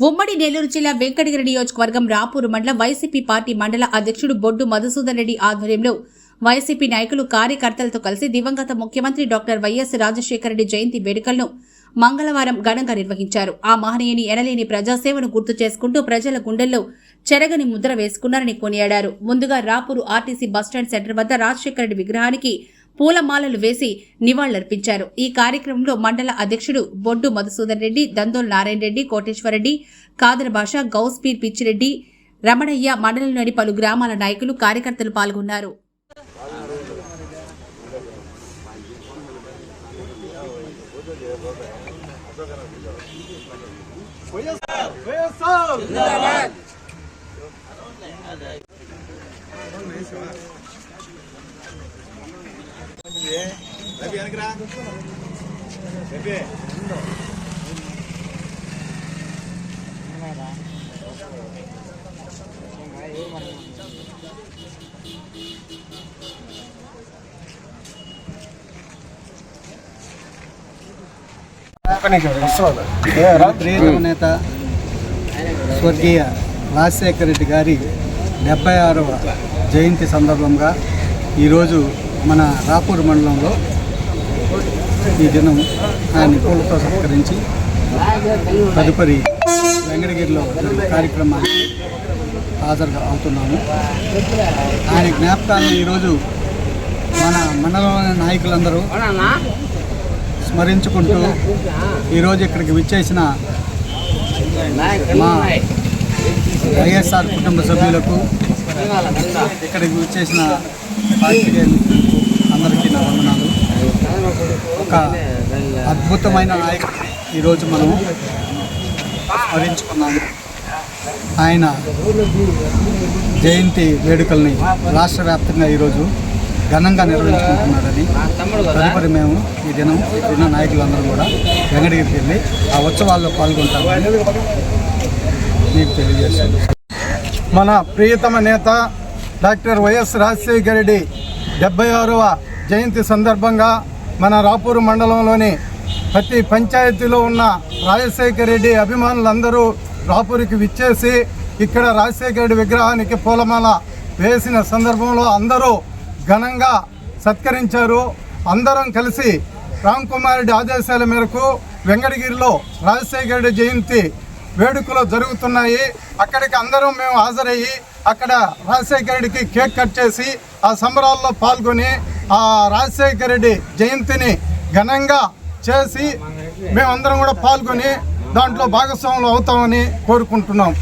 ఉమ్మడి నెల్లూరు జిల్లా వెంకటగిరి నియోజకవర్గం రాపూరు మండల వైసీపీ పార్టీ మండల అధ్యక్షుడు బొడ్డు మధుసూదన్ రెడ్డి ఆధ్వర్యంలో వైసీపీ నాయకులు కార్యకర్తలతో కలిసి దివంగత ముఖ్యమంత్రి డాక్టర్ వైఎస్ రాజశేఖర రెడ్డి జయంతి వేడుకలను మంగళవారం ఘనంగా నిర్వహించారు. ఆ మహనీయుని ఎనలేని ప్రజాసేవను గుర్తు చేసుకుంటూ ప్రజల గుండెల్లో చెరగని ముద్ర వేసుకున్నారని కొనియాడారు. ముందుగా రాపూరు ఆర్టీసీ బస్టాండ్ సెంటర్ వద్ద రాజశేఖర రెడ్డి విగ్రహానికి పూలమాలలు వేసి నివాళులర్పించారు. ఈ కార్యక్రమంలో మండల అధ్యక్షుడు బొడ్డు మధుసూదన్ రెడ్డి దందోల్ నారాయణ రెడ్డి కోటేశ్వరరెడ్డి కాదర భాష గౌస్పీర్ పిచ్చిరెడ్డి రమణయ్య మండలంలోని పలు గ్రామాల నాయకులు కార్యకర్తలు పాల్గొన్నారు. రవి వెనకరా రవి ప్రియతమ నేత స్వర్గీయ రాజశేఖర రెడ్డి గారి డెబ్బై ఆరవ జయంతి సందర్భంగా ఈరోజు మన రాపూర్ మండలంలో ఈ దినం ఆయన పూలతో సత్కరించి తదుపరి వెంకటగిరిలో కార్యక్రమానికి హాజరు అవుతున్నాము. ఆయన జ్ఞాపకాన్ని ఈరోజు మన మండలంలోని నాయకులందరూ స్మరించుకుంటూ ఈరోజు ఇక్కడికి విచ్చేసిన మా వైఎస్ఆర్ కుటుంబ సభ్యులకు ఇక్కడికి విచ్చేసిన పార్టీ నా వందనాలు ఒక అద్భుతమైన నాయకుడిని ఈరోజు మనం స్మరించుకున్నాము. ఆయన జయంతి వేడుకల్ని రాష్ట్ర వ్యాప్తంగా ఈరోజు ఘనంగా నిర్వహించుకుంటున్నారని. తదుపరి మేము ఈ దినం ఉన్న నాయకులందరూ కూడా వెంకటగిరికి వెళ్ళి ఆ ఉత్సవాల్లో పాల్గొంటామని మీకు తెలియజేస్తాను. మన ప్రియతమ నేత డాక్టర్ వైఎస్ రాజశేఖర రెడ్డి డెబ్బై ఆరవ జయంతి సందర్భంగా మన రాపూరు మండలంలోని ప్రతి పంచాయతీలో ఉన్న రాజశేఖర రెడ్డి అభిమానులందరూ రాపూరికి విచ్చేసి ఇక్కడ రాజశేఖర రెడ్డి విగ్రహానికి పూలమాల వేసిన సందర్భంలో అందరూ ఘనంగా సత్కరించారు. అందరం కలిసి రామ్ కుమార్ రెడ్డి ఆదేశాల మేరకు వెంకటగిరిలో రాజశేఖర రెడ్డి జయంతి వేడుకలు జరుగుతున్నాయి. అక్కడికి అందరం మేము హాజరయ్యి అక్కడ రాజశేఖర రెడ్డికి కేక్ కట్ చేసి ఆ సంబరాల్లో పాల్గొని ఆ రాజశేఖర రెడ్డి జయంతిని ఘనంగా చేసి మేమందరం కూడా పాల్గొని దాంట్లో భాగస్వాములు అవుతామని కోరుకుంటున్నాం.